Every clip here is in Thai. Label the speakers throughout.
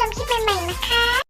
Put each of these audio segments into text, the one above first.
Speaker 1: ชมคลิปใหม่ๆนะคะ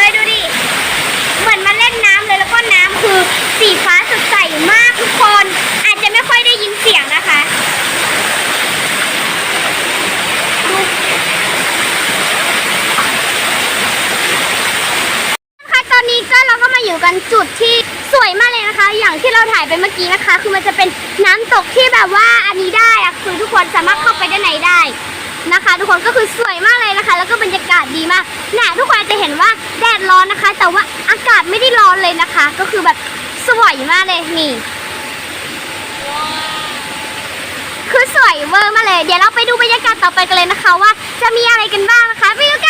Speaker 1: เลยดูดิ เหมือนมาเล่นน้ำเลยแล้วก็น้ำคือสีฟ้าสดใสมากทุกคน อาจจะไม่ค่อยได้ยินเสียงนะคะ ค่ะตอนนี้ก็เราก็มาอยู่กันจุดที่สวยมากเลยนะคะ อย่างที่เราถ่ายไปเมื่อกี้นะคะ คือมันจะเป็นน้ำตกที่แบบว่าอันนี้ได้อะคือทุกคนสามารถเข้าไปด้านในได้นะคะ ทุกคนก็คือสวยมากเลยนะคะ แล้วก็บรรยากาศ แต่ว่าอากาศไม่ได้ร้อนเลยนะคะ ก็คือแบบสวยมากเลยนี่คือสวยเวอร์มากเลย เดี๋ยวเราไปดูบรรยากาศต่อไปกันเลยนะคะ ว่าจะมีอะไรกันบ้างนะคะไปดูกัน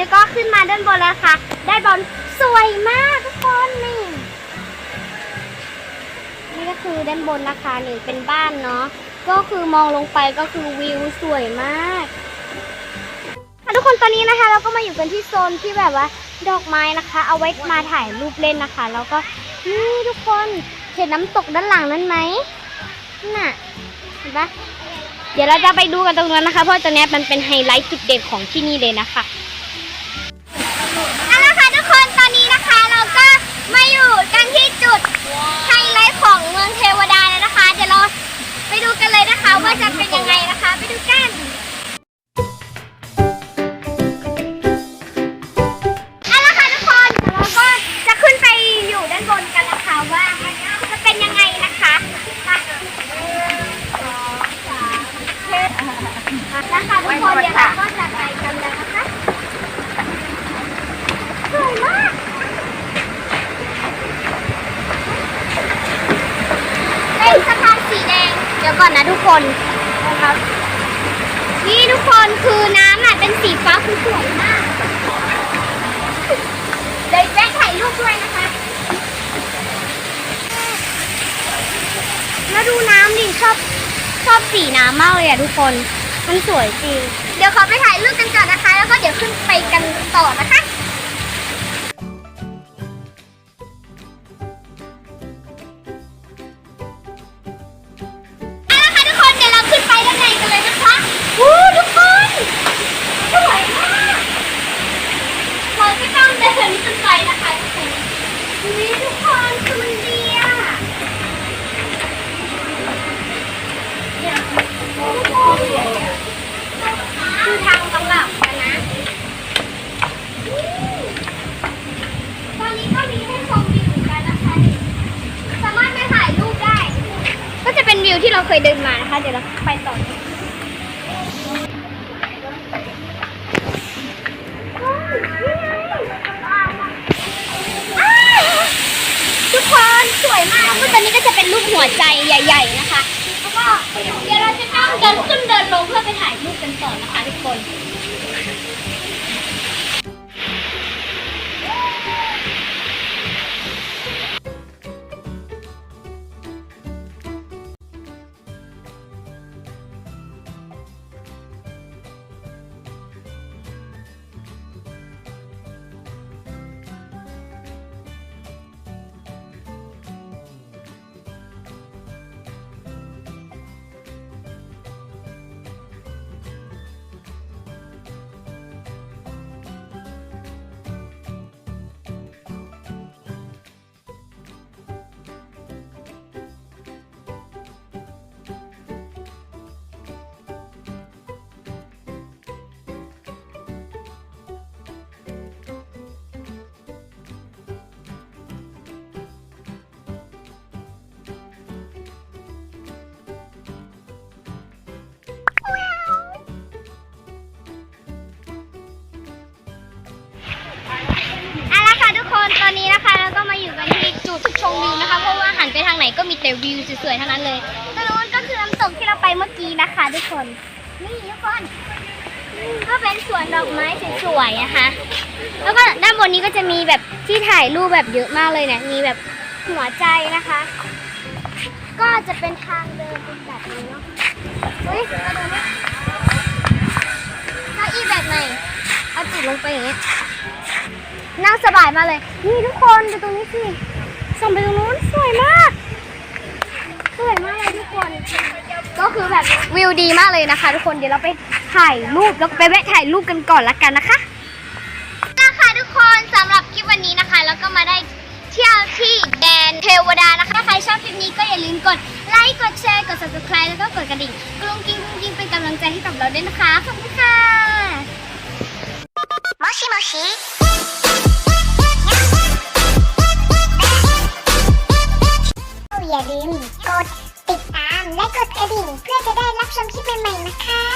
Speaker 1: นี้ก็ขึ้นมาด้านบนแล้วค่ะ ได้านบนสวยมากทุกคนนี่นี่ก็คือด้านบนนะคะนี่เป็นบ้านเนาะก็คือมองลงไปก็คือวิวสวยมากทุกคนตอนนี้นะคะ เราก็มาอยู่กันที่โซนที่แบบว่า ดอกไม้นะคะ เอาไว้มาถ่ายรูปเล่นนะคะ แล้วก็นี่ทุกคนเห็นน้ำตกด้านหลังนั้นไหมน่ะเห็นปะเดี๋ยวเราจะไปดูกันตรงนั้นนะคะ เพราะตรงนี้มันเป็นไฮไลท์จุดเด่นของที่นี่เลยนะคะเอาละค่ะทุกคนตอนนี้นะคะเราก็มาอยู่กันที่จุดไฮไลท์ของเมืองเทวดาแล้วนะคะ เดี๋ยวเราไปดูกันเลยนะคะ ว่าจะเป็นยังไงนะคะ คนนะครับ นี่ทุกคนคือน้ำอะเป็นสีฟ้าคือสวยมากเดี๋ยแจ๊คถ่ายรูปด้วยนะคะ แล้วดูน้ำดิชอบชอบสีน้ำมากเลยอะทุกคน มันสวยจริง เดี๋ยวขอไปถ่ายรูปกันก่อนนะคะ แล้วก็เดี๋ยวขึ้นไปกันต่อนะคะ เคยเดินมานะคะ เดี๋ยวเราไปต่อนทุกคนสวยมากเมื่อตอนนี้ก็จะเป็นรูปหัวใจใหญ่ ๆ นะคะแล้วก็เดี๋ยวเราจะต้องเดินขึ้นเดินลงเพื่อไปถ่ายรูปกันต่อนะคะทุกคน ชมวิวนะคะ เพราะว่าหันไปทางไหนก็มีแต่วิวสวยๆทั้งนั้นเลยตรงนู้นก็คือน้ำตกที่เราไปเมื่อกี้นะคะทุกคน นี่ทุกคนก็เป็นสวนดอกไม้สวยๆนะคะ แล้วก็ด้านบนนี้ก็จะมีแบบที่ถ่ายรูปแบบเยอะมากเลยเนี่ย มีแบบหัวใจนะคะ ก็จะเป็นทางเดินเป็นแบบนี้เนาะเฮ้ยมาดูนี่เก้าอีแบบไหนเอาจุดลงไปอย่างเงี้ยนั่งสบายมาเลย นี่ทุกคนดูตรงนี้สิ ส่องไปตรงนู้นสวยมาก สวยมากเลยทุกคน ก็คือแบบวิวดีมากเลยนะคะ ทุกคน เดี๋ยวเราไปถ่ายรูปแล้วก็ไปแวะถ่ายรูปกันก่อนละกันนะคะนะคะทุกคนสำหรับคลิปวันนี้นะคะ แล้วก็มาได้เที่ยวที่แดนเทวดานะคะ ถ้าใครชอบคลิปนี้ก็อย่าลืมกดไลค์ กดแชร์ กด subscribe แล้วก็กดกระดิ่งกรุงกิ้งกรุงกิ้งเป็นกำลังใจให้กับเราด้วยนะคะ ขอบคุณค่ะ
Speaker 2: もしもし อย่าลืมกดติดตามและกดกระดิ่งเพื่อจะได้รับชมคลิปใหม่ๆนะคะ